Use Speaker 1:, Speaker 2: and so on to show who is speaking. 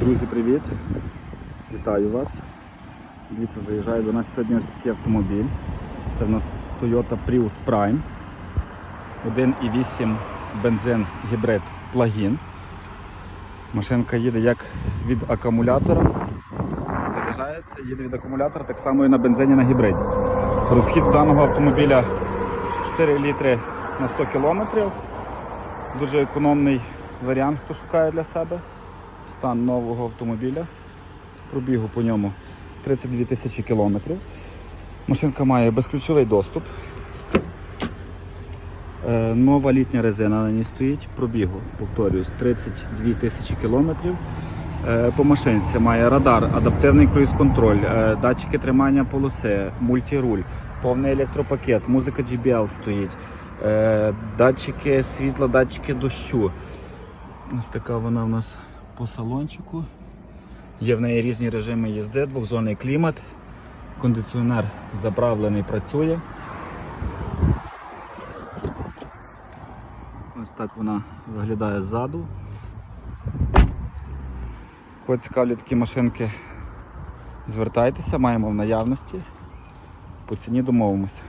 Speaker 1: Друзі, привіт! Вітаю вас. Дивіться, заїжджає до нас сьогодні ось такий автомобіль. Це в нас Toyota Prius Prime. 1,8 бензин гібрид плагін. Машинка їде як від акумулятора. Заряджається, їде від акумулятора, так само і на бензині на гібриді. Розхід даного автомобіля 4 літри на 100 кілометрів. Дуже економний варіант, хто шукає для себе. Стан нового автомобіля. Пробігу по ньому 32 тисячі кілометрів. Машинка має безключовий доступ. Е, Нова літня резина на ній стоїть. Пробігу, повторюсь, 32 тисячі кілометрів. Е, По машинці має радар, адаптивний круїз-контроль, е, датчики тримання полоси, мультируль, повний електропакет, музика GBL стоїть, е, датчики світла, датчики дощу. Ось така вона в нас по салончику. Є в неї різні режими їзди, двохзонний клімат, кондиціонер заправлений, працює. Ось так вона виглядає ззаду. Хоч цікавлять такі машинки, звертайтеся, маємо в наявності. По ціні домовимося.